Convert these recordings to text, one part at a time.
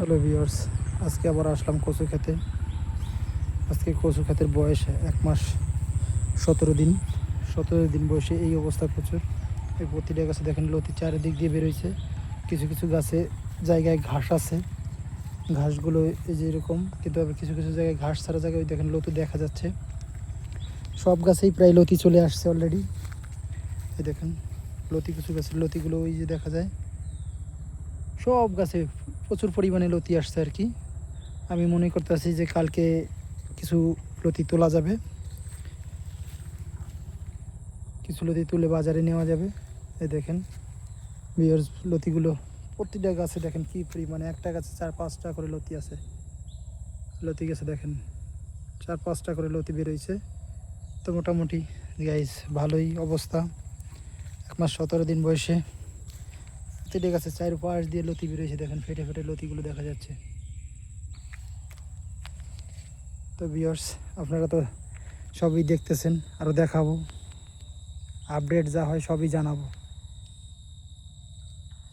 Hello viewers, আজকে আবার আসলাম কচু খেতে। আজকে কচু ক্ষেতের বয়স এক মাস সতেরো দিন। সতেরো দিন বয়সে এই অবস্থা প্রচুর। এই প্রতিটা গাছে দেখেন লতি চারিদিক দিয়ে বেরোইছে কিছু কিছু গাছে জায়গায় ঘাস আছে। ঘাসগুলো এই যে এরকম, কিন্তু আবার কিছু কিছু জায়গায় ঘাস ছাড়া জায়গায় ওই দেখেন লতি দেখা যাচ্ছে। সব গাছেই প্রায় লতি চলে আসছে অলরেডি এই দেখেন, লতি, কিছু গাছের লতিগুলো ওই যে দেখা যায়। সব গাছে প্রচুর পরিমাণে লতি আসছে আর কি। আমি মনে করতেছি যে কালকে কিছু লতি তোলা যাবে। কিছু লতি তুলে বাজারে নেওয়া যাবে। এই দেখেন বিয়ার লতিগুলো প্রতিটা গাছে দেখেন কি পরিমাণে, একটা গাছে চার, পাঁচটা করে লতি আছে। লতি গাছে দেখেন, চার, পাঁচটা করে লতি বেরোইছে। তো মোটামুটি গাইজ ভালোই অবস্থা। এক মাস সতেরো দিন বয়সে প্রতিটা গাছে চার পাশ দিয়ে লতি বেরোয়েছে, দেখেন ফেটে ফেটে লতিগুলো দেখা যাচ্ছে। তো বিয়ার্স আপনারা তো সবই দেখতেছেন আরও দেখাবো। আপডেট যা হয় সবই জানাব।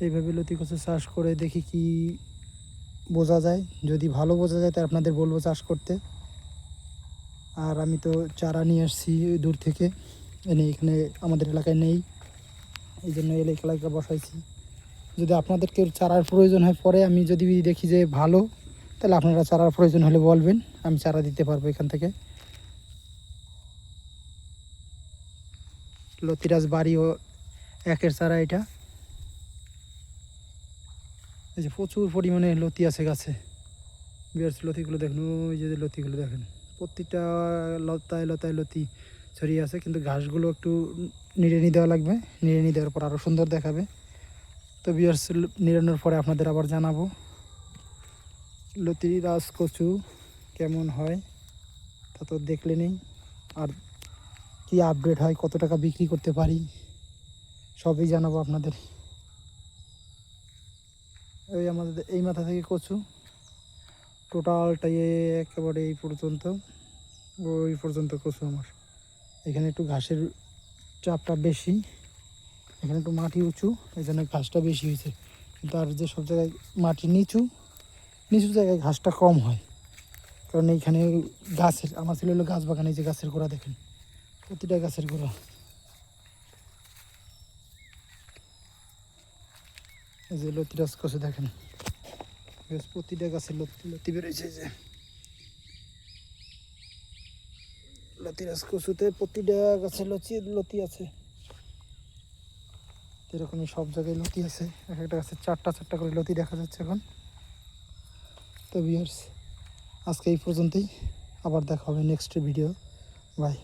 এইভাবে লতি কচু চাষ করে দেখি কি বোঝা যায়। যদি ভালো বোঝা যায় তাই আপনাদের বলব চাষ করতে। আর আমি তো চারা নিয়ে আসছি দূর থেকে। এনে এখানে আমাদের এলাকায় নেই। এই জন্য এই এলাকায় বসাইছি। যদি আপনাদের কেউ চারার প্রয়োজন হয়, পরে আমি যদি দেখি যে ভালো, তাহলে আপনারা চারার প্রয়োজন হলে বলবেন, আমি চারা দিতে পারব এখান থেকে। লতিরাজ বাড়ি ও একের চারা এটা। এই যে প্রচুর পরিমাণে লতি আছে গাছে। বিয়ার্স লতিগুলো দেখুন, ওই যে লতিগুলো দেখেন। প্রত্যেকটা লতায় লতায় লতি ছড়িয়ে আছে, কিন্তু ঘাসগুলো একটু নিড়ে নিয়ে দেওয়া লাগবে। নিড়ে নিয়ে দেওয়ার পর আরও সুন্দর দেখাবে। তো বিয়ার্স নিরানোর পরে আপনাদের আবার জানাব। লতি রাজ কচু কেমন হয়? তা তো দেখলে নেই। আর কি আপডেট হয়, কত টাকা বিক্রি করতে পারি? সবই জানাব আপনাদের। ওই আমাদের, এই মাথা থেকে কচু। টোটালটাই একেবারে এই পর্যন্ত। ওই পর্যন্ত কচু আমার। এখানে একটু ঘাসের চাপটা বেশি। এখানে একটু মাটি উঁচু এই জন্য ঘাসটা বেশি হয়েছে। কিন্তু আর যে সব জায়গায় মাটি নিচু নিচু জায়গায় ঘাসটা কম হয়। কারণ এইখানে গাছের, আমার ছেলে হলো গাছ বাগানে যে গাছের গোড়া দেখেন, প্রতিটা গাছের গোড়া। এই যে লতিরাজ কচু দেখেন, বেশ প্রতিটা গাছের লতি লতি এই যে। লতিরাজ কচুতে প্রতিটা গাছে লতি লতি আছে। এরকমই সব জায়গায় লতি আছে। এক একটা গাছে চারটা চারটা করে লতি দেখা যাচ্ছে এখন। তো বিয়ার্স আজকে এই পর্যন্তই। আবার দেখা হবে নেক্সট ভিডিও বাই